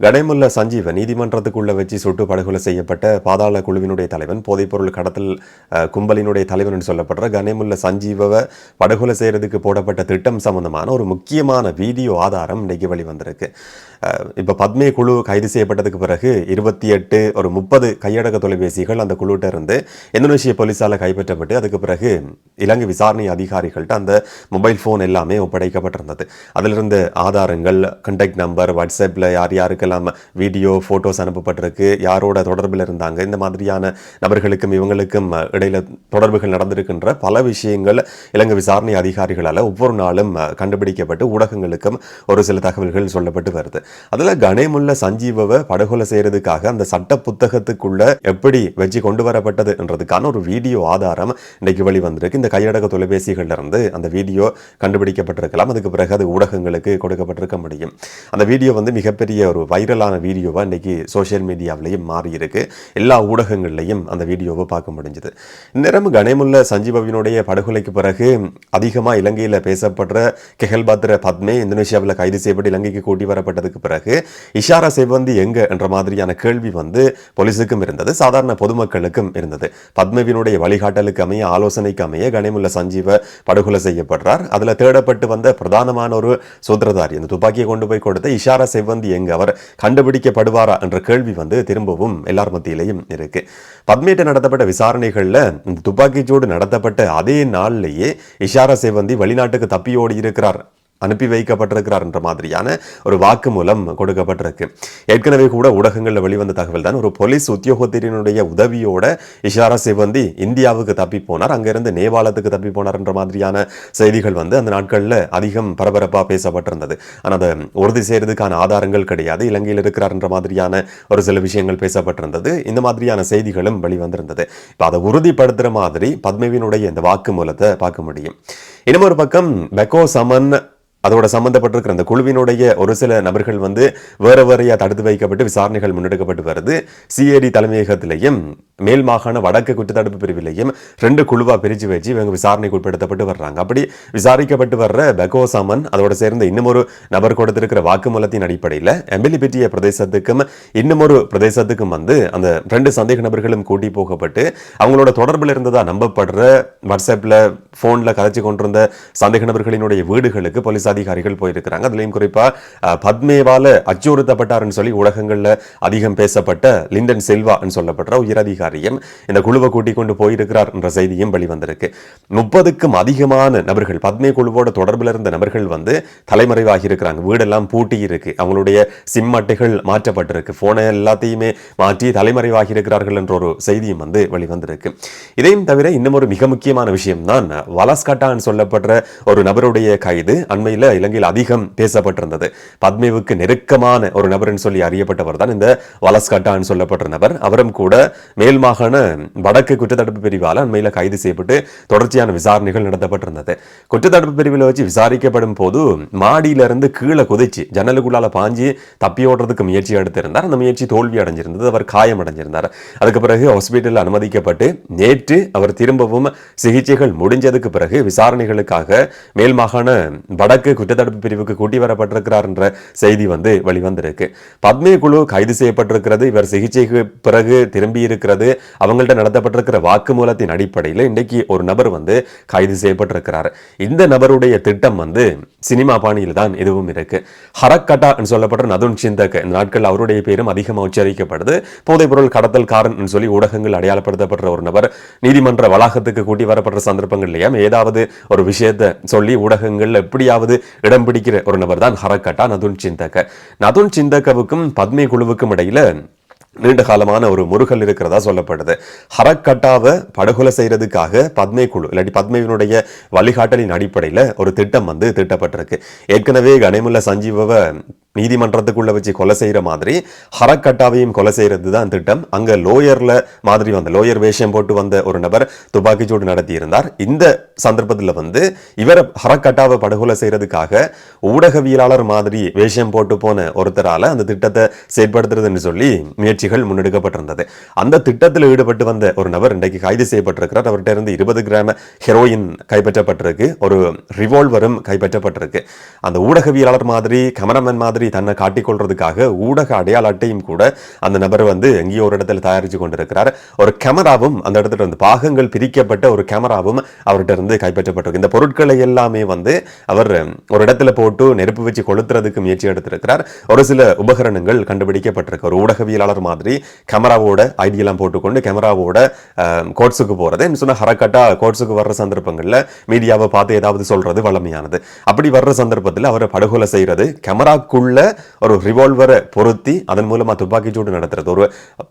கடைமுல்ல சஞ்சீவ நீதிமன்றத்துக்குள்ள வச்சு சுட்டு படுகொலை செய்யப்பட்ட பாதாள குழுவினுடைய தலைவன் போதைப்பொருள் கடத்தல் கும்பலினுடைய தலைவன் என்று சொல்லப்படுற கனைமுல்ல சஞ்சீவவை படுகொலை செய்யறதுக்கு போடப்பட்ட திட்டம் சம்பந்தமான ஒரு முக்கியமான வீடியோ ஆதாரம் இன்னைக்கு வெளிவந்திருக்கு. இப்போ பத்மே குழு கைது செய்யப்பட்டதுக்கு பிறகு இருபத்தி எட்டு ஒரு முப்பது கையடக்க தொலைபேசிகள் அந்த குழுட்ட இருந்து இந்தோனேஷிய போலீஸால் கைப்பற்றப்பட்டு அதுக்கு பிறகு இலங்கை விசாரணை அதிகாரிகள்கிட்ட அந்த மொபைல் ஃபோன் எல்லாமே ஒப்படைக்கப்பட்டிருந்தது. அதிலிருந்து ஆதாரங்கள் கண்டாக்ட் நம்பர் வாட்ஸ்அப்பில் யார் யாருக்கு இருக்கலாம் வீடியோ ஃபோட்டோஸ் அனுப்பப்பட்டிருக்கு. யாரோட தொடர்பில் இருந்தாங்க? இந்த மாதிரியான நபர்களுக்கும் இவங்களுக்கும் இடையில தொடர்புகள் நடந்திருக்கின்ற பல விஷயங்கள் இலங்கை விசாரணை அதிகாரிகளால் ஒவ்வொரு நாளும் கண்டுபிடிக்கப்பட்டு ஊடகங்களுக்கும் ஒரு சில தகவல்கள் சொல்லப்பட்டு வருது. அதில் கணேமுல்ல சஞ்சீவவை படுகொலை செய்யறதுக்காக அந்த சட்ட புத்தகத்துக்குள்ள எப்படி வச்சு கொண்டு வரப்பட்டதுன்றதுக்கான ஒரு வீடியோ ஆதாரம் இன்னைக்கு வெளிவந்திருக்கு. இந்த கையடக்க தொலைபேசிகள்ல இருந்து அந்த வீடியோ கண்டுபிடிக்கப்பட்டிருக்கலாம். அதுக்கு பிறகு அது ஊடகங்களுக்கு கொடுக்கப்பட்டிருக்க முடியும். அந்த வீடியோ வந்து மிகப்பெரிய ஒரு வைரலான வீடியோவாக இன்னைக்கு சோஷியல் மீடியாவிலையும் மாறியிருக்கு. எல்லா ஊடகங்கள்லையும் அந்த வீடியோவை பார்க்க முடிஞ்சது. இந்நேரம் கணேமுல்ல சஞ்சீவவினுடைய படுகொலைக்கு பிறகு அதிகமாக இலங்கையில் பேசப்படுற கெஹல்பாத்திர பத்மே இந்தோனேஷியாவில் கைது செய்யப்பட்டு இலங்கைக்கு கூட்டி வரப்பட்டதுக்கு பிறகு இஷாரா செவ்வந்தி எங்க என்ற மாதிரியான கேள்வி வந்து போலீஸுக்கும் இருந்தது சாதாரண பொதுமக்களுக்கும் இருந்தது. பத்மவினுடைய வழிகாட்டலுக்கு அமைய ஆலோசனைக்கு அமைய கணேமுல்ல சஞ்சீவ படுகொலை செய்யப்படுறார். அதில் தேடப்பட்டு வந்த பிரதானமான ஒரு சூத்திரதாரி அந்த துப்பாக்கியை கொண்டு போய் கொடுத்த இஷாரா செவ்வந்தி எங்க அவர் கண்டுபிடிக்கப்படுவாரா என்ற கேள்வி வந்து திரும்பவும் எல்லார் மத்தியிலையும் இருக்கு. பத்மேட்ட நடத்தப்பட்ட விசாரணைகள்ல இந்த துப்பாக்கிச்சூடு நடத்தப்பட்ட அதே நாள்லேயே இஷாரா செவ்வந்தி வெளிநாட்டுக்கு தப்பியோடி இருக்கிறார். அனுப்பி வைக்கப்பட்டிருக்கிறார் என்ற மாதிரியான ஒரு வாக்குமூலம் கொடுக்கப்பட்டிருக்கு. ஏற்கனவே கூட ஊடகங்களில் வெளிவந்த தகவல் தான் ஒரு போலீஸ் உத்தியோகத்தினுடைய உதவியோட இஷாரா சிவந்தி இந்தியாவுக்கு தப்பி போனார் அங்கிருந்து நேபாளத்துக்கு தப்பி போனார் என்ற மாதிரியான செய்திகள் வந்து அந்த நாட்களில் அதிகம் பரபரப்பாக பேசப்பட்டிருந்தது. ஆனால் அதை உறுதி செய்யறதுக்கான ஆதாரங்கள் கிடையாது இலங்கையில் இருக்கிறார் என்ற மாதிரியான ஒரு சில விஷயங்கள் பேசப்பட்டிருந்தது இந்த மாதிரியான செய்திகளும் வெளிவந்திருந்தது. இப்போ அதை உறுதிப்படுத்துகிற மாதிரி பத்மவினுடைய இந்த வாக்குமூலத்தை பார்க்க முடியும். இன்னும் ஒரு பக்கம் பெக்கோ சமன் அதோட சம்பந்தப்பட்டிருக்கிற அந்த குழுவினுடைய ஒரு சில நபர்கள் வந்து வேற வேறையா தடுத்து வைக்கப்பட்டு விசாரணைகள் முன்னெடுக்கப்பட்டு வருது. சிஏடி தலைமையகத்திலையும் மேல் மாகாண வடக்கு குற்றத்தடுப்பு பிரிவிலையும் ரெண்டு குழுவாக பிரிச்சு வச்சு இவங்க விசாரணைக்கு உட்படுத்தப்பட்டு வர்றாங்க. அப்படி விசாரிக்கப்பட்டு வர்ற பெகோசாமன் அதோட சேர்ந்த இன்னும் ஒரு நபர் கொடுத்திருக்கிற வாக்குமூலத்தின் அடிப்படையில் எம்பிலிபிட்டிய பிரதேசத்துக்கும் இன்னும் ஒரு பிரதேசத்துக்கும் வந்து அந்த ரெண்டு சந்தேக நபர்களும் கூட்டி போகப்பட்டு அவங்களோட தொடர்பில் இருந்ததாக நம்பப்படுற வாட்ஸ்அப்ல போன்ல கதைச்சு கொண்டிருந்த சந்தேக நபர்களினுடைய வீடுகளுக்கு போலீஸ் அதிகாரிகள் போயிருக்கிறாங்க. அதுலேயும் குறிப்பா அஹ், பத்மேவால அச்சுறுத்தப்பட்டாருன்னு சொல்லி ஊடகங்கள்ல அதிகம் பேசப்பட்ட லிண்டன் செல்வான்னு சொல்லப்படுற உயரதிகாரி அதிகாரியும் இந்த குழுவை கூட்டிக் கொண்டு போயிருக்கிறார் என்ற செய்தியும் வெளிவந்திருக்கு. முப்பதுக்கும் அதிகமான நபர்கள் பத்மே குழுவோட தொடர்பில் இருந்த நபர்கள் வந்து தலைமறைவாகி இருக்கிறாங்க. வீடெல்லாம் பூட்டி இருக்கு அவங்களுடைய சிம் அட்டைகள் மாற்றப்பட்டிருக்கு. போனை எல்லாத்தையுமே மாற்றி தலைமறைவாகி இருக்கிறார்கள் என்ற ஒரு செய்தியும் வந்து வெளிவந்திருக்கு. இதையும் தவிர இன்னும் ஒரு மிக முக்கியமான விஷயம் தான் வலஸ்கட்டான்னு சொல்லப்படுற ஒரு நபருடைய கைது அண்மையில் இலங்கையில் அதிகம் பேசப்பட்டிருந்தது. பத்மேவுக்கு நெருக்கமான ஒரு நபர்னு சொல்லி அறியப்பட்டவர் தான் இந்த வலஸ்கட்டான்னு சொல்லப்பட்ட நபர். அவரும் கூட மேல் மாகாண வடக்கு குற்றத்தடுப்பு பிரிவால் அண்மையில் கைது செய்யப்பட்டு தொடர்ச்சியான விசாரணைகள் நடத்தப்பட்டிருந்தது. குற்றத்தடுப்பு பிரிவில் வச்சு விசாரிக்கப்படும் போது மாடியிலிருந்து கீழே குதிச்சு ஜன்னலுக்குள்ளால பாஞ்சி தப்பி ஓடுறதுக்கு முயற்சி எடுத்திருந்தார். அந்த முயற்சி தோல்வி அடைஞ்சிருந்தது. அவர் காயம் அடைஞ்சிருந்தார். அதுக்கு பிறகு ஹாஸ்பிட்டலில் அனுமதிக்கப்பட்டு நேற்று அவர் திரும்பவும் சிகிச்சைகள் முடிஞ்சதுக்கு பிறகு விசாரணைகளுக்காக மேல் மாகாண வடக்கு குற்றத்தடுப்பு பிரிவுக்கு கூட்டி வரப்பட்டிருக்கிறார் என்ற செய்தி வந்து வெளிவந்திருக்கு. பத்மே குழு கைது செய்யப்பட்டிருக்கிறது. இவர் சிகிச்சைக்கு பிறகு திரும்பி இருக்கிறது அவங்கள்ட்ட நடத்தப்பட்டிருக்கிற வாக்குமூலத்தின் அடிப்படையில் இன்றைக்கு ஒரு நபர் வந்து கைது செய்யப்பட்டிருக்கிறார். இந்த நபருடைய திட்டம் வந்து சினிமா பாணியில் தான் இதுவும் இருக்கு. ஹரக்கட்டா சொல்லப்படுற நதுன் சிந்தக் இந்த நாட்கள் அவருடைய பேரும் அதிகமாக உச்சரிக்கப்படுது. போதைப்பொருள் கடத்தல்காரன் சொல்லி ஊடகங்கள் அடையாளப்படுத்தப்படுற ஒரு நபர். நீதிமன்ற வளாகத்துக்கு கூட்டி வரப்படுற சந்தர்ப்பங்கள்லயும் ஏதாவது ஒரு விஷயத்தை சொல்லி ஊடகங்கள் எப்படியாவது இடம் பிடிக்கிற ஒரு நபர் தான் ஹரக்கட்டா நதுன் சிந்தக்க நதுன் சிந்தக்கவுக்கும் பத்மே குழுவுக்கும் இடையில நீண்ட காலமான ஒரு முருகல் இருக்கிறதா சொல்லப்படுது. ஹரக்கட்டாவை படுகொலை செய்யறதுக்காக பத்மை குழு இல்லாட்டி பத்மவினுடைய வழிகாட்டலின் அடிப்படையில் ஒரு திட்டம் வந்து திட்டப்பட்டிருக்கு. ஏற்கனவே கனிமுல்ல சஞ்சீவவை நீதிமன்றத்துக்குள்ள வச்சு கொலை செய்யற மாதிரி ஹரக்கட்டாவையும் கொலை செய்கிறது தான் திட்டம். அங்கே லோயரில் மாதிரி வந்த லோயர் வேஷம் போட்டு வந்த ஒரு நபர் துப்பாக்கிச்சூடு நடத்தி இருந்தார் இந்த சந்தர்ப்பத்தில் வந்து இவரை ஹரக்கட்டாவை படுகொலை செய்கிறதுக்காக ஊடகவியலாளர் மாதிரி வேஷம் போட்டு போன ஒருத்தரால அந்த திட்டத்தை செயற்படுத்துறதுன்னு சொல்லி முயற்சிகள் முன்னெடுக்கப்பட்டிருந்தது. அந்த திட்டத்தில் ஈடுபட்டு வந்த ஒரு நபர் இன்றைக்கு கைது செய்யப்பட்டிருக்கிறார். அவர்கிட்ட இருந்து இருபது கிராம ஹெரோயின் கைப்பற்றப்பட்டிருக்கு. ஒரு ரிவால்வரும் கைப்பற்றப்பட்டிருக்கு. அந்த ஊடகவியலாளர் மாதிரி கேமராமேன் மாதிரி மாதிரி தன்னை காட்டிக்கொள்றதுக்காக ஊடக அடையாள அட்டையும் கூட அந்த நபர் வந்து எங்கேயோ ஒரு இடத்துல தயாரித்து கொண்டிருக்கிறார். ஒரு கேமராவும் அந்த இடத்துல வந்து பாகங்கள் பிரிக்கப்பட்ட ஒரு கேமராவும் அவர்கிட்ட இருந்து கைப்பற்றப்பட்டிருக்கு. இந்த பொருட்களை எல்லாமே வந்து அவர் ஒரு இடத்துல போட்டு நெருப்பு வச்சு கொளுத்துறதுக்கு முயற்சி எடுத்திருக்கிறார். ஒரு சில உபகரணங்கள் கண்டுபிடிக்கப்பட்டிருக்கு. ஒரு ஊடகவியலாளர் மாதிரி கேமராவோட ஐடியெல்லாம் போட்டுக்கொண்டு கேமராவோட கோட்ஸுக்கு போகிறது சொன்ன ஹரக்கட்டாக கோட்ஸுக்கு வர்ற சந்தர்ப்பங்களில் மீடியாவை பார்த்து ஏதாவது சொல்கிறது வளமையானது. அப்படி வர்ற சந்தர்ப்பத்தில் அவரை படுகொலை செய்கிறது கேமராக்குள்ள ஒரு ரிவால்வரை பொருத்தி அதன் மூலமாக துப்பாக்கி சூடு நடத்துறது. ஒரு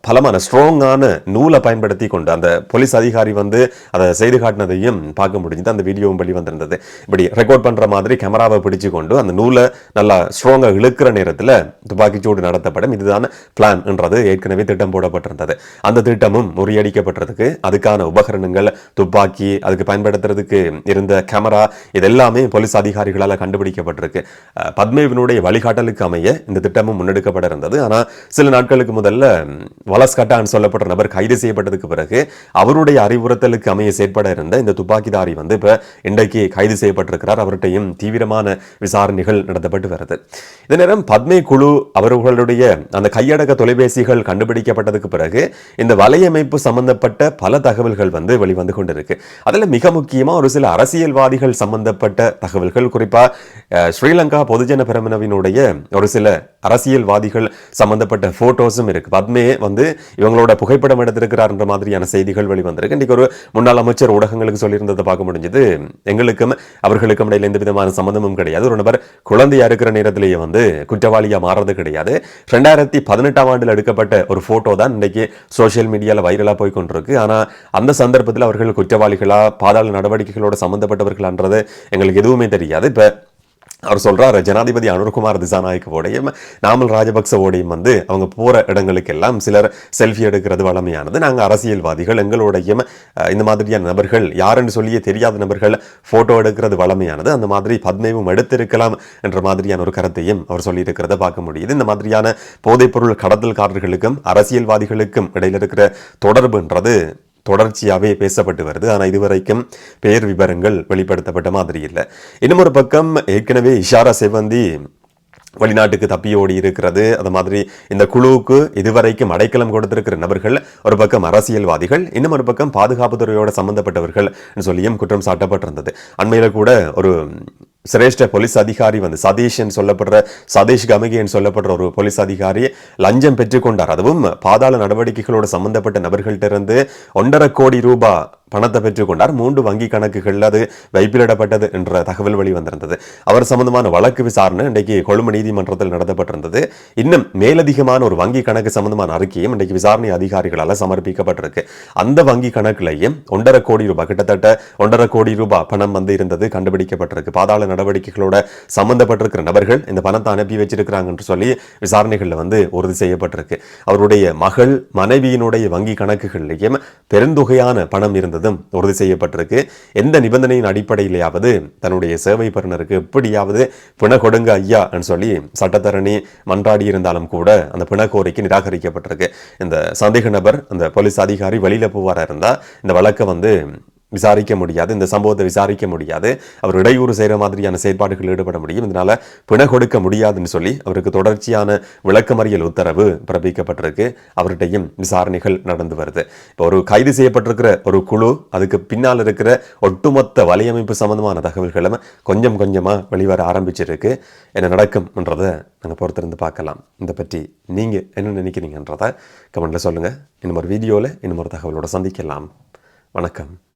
பலமான ஸ்ட்ராங்கான நூலை பயன்படுத்தி கொண்டு அந்த போலீஸ் அதிகாரி வந்து அதை செய்து காட்டினதையும் பார்க்க முடிஞ்சது. அந்த வீடியோவும் வெளி வந்திருந்தது இப்படி ரெக்கார்ட் பண்ணுற மாதிரி கேமராவை பிடிச்சு கொண்டு அந்த நூலை நல்லா ஸ்ட்ராங்காக இழுக்கிற நேரத்தில் துப்பாக்கி சூடு நடத்தப்படும். இதுதான் பிளான் என்றது. ஏற்கனவே திட்டம் போடப்பட்டிருந்தது. அந்த திட்டமும் முறியடிக்கப்பட்டதுக்கு அதுக்கான உபகரணங்கள் துப்பாக்கி அதுக்கு பயன்படுத்துறதுக்கு இருந்த கேமரா இதெல்லாமே போலீஸ் அதிகாரிகளால் கண்டுபிடிக்கப்பட்டிருக்கு. பத்மேவினுடைய வழிகாட்டலுக்கு அமைய இந்த திட்டமும் முன்னெடுக்கப்பட இருந்தது ஆனால் சில நாட்களுக்கு முதல்ல வலஸ்கட்டான்னு சொல்லப்பட்ட நபர் கைது செய்யப்பட்டதுக்கு பிறகு அவருடைய அறிவுறுத்தலுக்கு அமைய செயற்பட இருந்த இந்த துப்பாக்கிதாரி வந்து இப்போ இன்றைக்கு கைது செய்யப்பட்டிருக்கிறார். அவர்கிட்டையும் தீவிரமான விசாரணைகள் நடத்தப்பட்டு வருது. இதே நேரம் பத்மே குழு அவர்களுடைய அந்த கையடக்க தொலைபேசிகள் கண்டுபிடிக்கப்பட்டதுக்கு பிறகு இந்த வலையமைப்பு சம்பந்தப்பட்ட பல தகவல்கள் வந்து வெளிவந்து கொண்டிருக்கு. அதில் மிக முக்கியமாக ஒரு சில அரசியல்வாதிகள் சம்பந்தப்பட்ட தகவல்கள் குறிப்பாக ஸ்ரீலங்கா பொதுஜன பெரமுனவினுடைய ஒரு சில அரசியல்வாதிகள் சம்பந்தப்பட்ட போட்டோஸும் இருக்குது பத்மே வந்து இவங்களோட புகைப்படம் எடுத்திருக்கிறார்ன்ற மாதிரியான செய்திகள் வெளிவந்திருக்கு. இன்னைக்கு ஒரு முன்னாள் அமைச்சர் ஊடகங்களுக்கு சொல்லியிருந்ததை பார்க்க முடிஞ்சது. எங்களுக்கும் அவர்களுக்கும் இடையில எந்த விதமான சம்பந்தமும் கிடையாது. ஒரு நபர் குழந்தையா இருக்கிற நேரத்திலேயே வந்து குற்றவாளியா மாறுறது கிடையாது. ரெண்டாயிரத்தி பதினெட்டாம் ஆண்டில் எடுக்கப்பட்ட ஒரு ஃபோட்டோ தான் இன்னைக்கு சோஷியல் மீடியால வைரலா போய் கொண்டிருக்கு ஆனா அந்த சந்தர்ப்பத்தில் அவர்கள் குற்றவாளிகளா பாதாள நடவடிக்கைகளோட சம்மந்தப்பட்டவர்களான்றது எங்களுக்கு எதுவுமே தெரியாது. இப்போ அவர் சொல்கிறார் ஜனாதிபதி அனுர்குமார் திசாநாயக்கவோடையும் நாமல் ராஜபக்சவோடையும் வந்து அவங்க போகிற இடங்களுக்கெல்லாம் சிலர் செல்ஃபி எடுக்கிறது வளமையானது. நாங்கள் அரசியல்வாதிகள் எங்களோடையும் இந்த மாதிரியான நபர்கள் யாருன்னு சொல்லியே தெரியாத நபர்கள் ஃபோட்டோ எடுக்கிறது வளமையானது. அந்த மாதிரி பத்மேவும் எடுத்திருக்கலாம் என்ற மாதிரியான ஒரு கருத்தையும் அவர் சொல்லியிருக்கிறத பார்க்க முடியுது. இந்த மாதிரியான போதைப்பொருள் கடத்தல்காரர்களுக்கும் அரசியல்வாதிகளுக்கும் இடையில இருக்கிற தொடர்புன்றது தொடர்ச்சியாகவே பேசப்பட்டு வருது. ஆனால் இதுவரைக்கும் பெயர் விவரங்கள் வெளிப்படுத்தப்பட்ட மாதிரி இல்லை. இன்னும் ஒரு பக்கம் ஏற்கனவே இஷாரா செவந்தி வெளிநாட்டுக்கு தப்பி ஓடி இருக்கிறது. அது மாதிரி இந்த குழுவுக்கு இதுவரைக்கும் அடைக்கலம் கொடுத்திருக்கிற நபர்கள் ஒரு பக்கம் அரசியல்வாதிகள் இன்னும் ஒரு பக்கம் பாதுகாப்புத்துறையோட சம்பந்தப்பட்டவர்கள் சொல்லியும் குற்றம் சாட்டப்பட்டிருந்தது. அண்மையில் கூட ஒரு சிரேஷ்ட போலீஸ் அதிகாரி வந்து சதீஷ் சொல்லப்படுற சதீஷ் கமகின்னு சொல்லப்படுற ஒரு போலீஸ் அதிகாரி லஞ்சம் பெற்றுக்கொண்டார். அதுவும் பாதாள நடவடிக்கைகளோடு சம்பந்தப்பட்ட நபர்கள்ட்ட இருந்து ஒன்றரை கோடி ரூபாய் பணத்தை பெற்றுக்கொண்டார். மூன்று வங்கி கணக்குகள் அது வைப்பிலிடப்பட்டது என்ற தகவல் வெளிவந்திருந்தது. அவர் சம்பந்தமான வழக்கு விசாரணை இன்றைக்கு கொழும்பு நீதிமன்றத்தில் நடத்தப்பட்டிருந்தது. இன்னும் மேலதிகமான ஒரு வங்கி கணக்கு சம்பந்தமான அறிக்கையும் இன்றைக்கு விசாரணை அதிகாரிகளால் சமர்ப்பிக்கப்பட்டிருக்கு. அந்த வங்கி கணக்குலையும் ஒன்றரை கோடி ரூபாய் கிட்டத்தட்ட ஒன்றரை கோடி ரூபாய் பணம் வந்து இருந்தது கண்டுபிடிக்கப்பட்டிருக்கு. பாதாள நடவடிக்கைகளோட சம்மந்தப்பட்டிருக்கிற நபர்கள் இந்த பணத்தை அனுப்பி வச்சிருக்கிறாங்கன்னு சொல்லி விசாரணைகள்ல வந்து உறுதி செய்யப்பட்டிருக்கு. அவருடைய மகள் மனைவியினுடைய வங்கி கணக்குகள்லையும் பெருந்தொகையான பணம் இருந்ததும் உறுதி செய்யப்பட்டிருக்கு. எந்த நிபந்தனையின் அடிப்படையிலேயாவது தன்னுடைய சேவை பெறுநருக்கு எப்படியாவது பிண கொடுங்க ஐயான்னு சொல்லி சட்டத்தரணி மன்றாடி இருந்தாலும் கூட அந்த பிண கோரிக்கை நிராகரிக்கப்பட்டிருக்கு. இந்த சந்தேக நபர் அந்த போலீஸ் அதிகாரி வெளியில போவாராக இருந்தால் இந்த வழக்கை வந்து விசாரிக்க முடியாது. இந்த சம்பவத்தை விசாரிக்க முடியாது. அவர் இடையூறு செய்கிற மாதிரியான செயற்பாடுகள் ஈடுபட முடியும். இதனால் பிண கொடுக்க முடியாதுன்னு சொல்லி அவருக்கு தொடர்ச்சியான விளக்கமறியல் உத்தரவு பிறப்பிக்கப்பட்டிருக்கு. அவர்கிட்டையும் விசாரணைகள் நடந்து வருது. இப்போ ஒரு கைது செய்யப்பட்டிருக்கிற ஒரு குழு அதுக்கு பின்னால் இருக்கிற ஒட்டுமொத்த வலையமைப்பு சம்பந்தமான தகவல்களும் கொஞ்சம் கொஞ்சமாக வெளிவர ஆரம்பிச்சிருக்கு. என்ன நடக்கும்ன்றதை நாங்கள் பொறுத்திருந்து பார்க்கலாம். இதை பற்றி நீங்கள் என்ன நினைக்கிறீங்கன்றதை கமெண்ட்ல சொல்லுங்கள் இன்னும் ஒரு வீடியோவில் இன்னும் ஒரு தகவலோட சந்திக்கலாம். வணக்கம்.